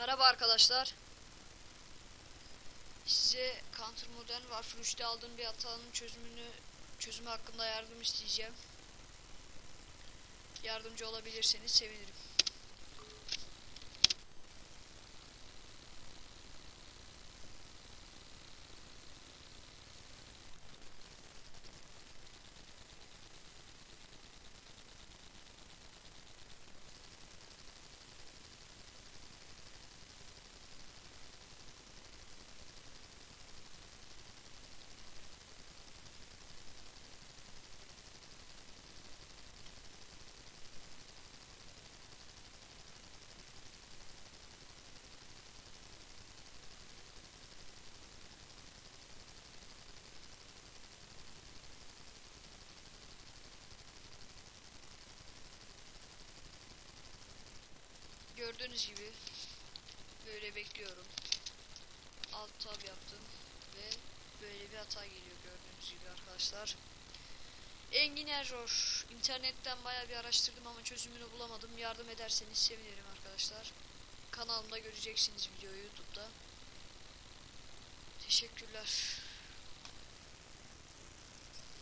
Merhaba arkadaşlar. Size Counter Modern Warfare 3'te aldığım bir hatanın çözümünü çözümü hakkında yardım isteyeceğim. Yardımcı olabilirseniz sevinirim. Gördüğünüz gibi böyle bekliyorum. Alt tab yaptım ve böyle bir hata geliyor gördüğünüz gibi arkadaşlar. Engin Error. İnternetten bayağı bir araştırdım ama çözümünü bulamadım. Yardım ederseniz sevinirim arkadaşlar. Kanalımda göreceksiniz videoyu YouTube'da. Teşekkürler.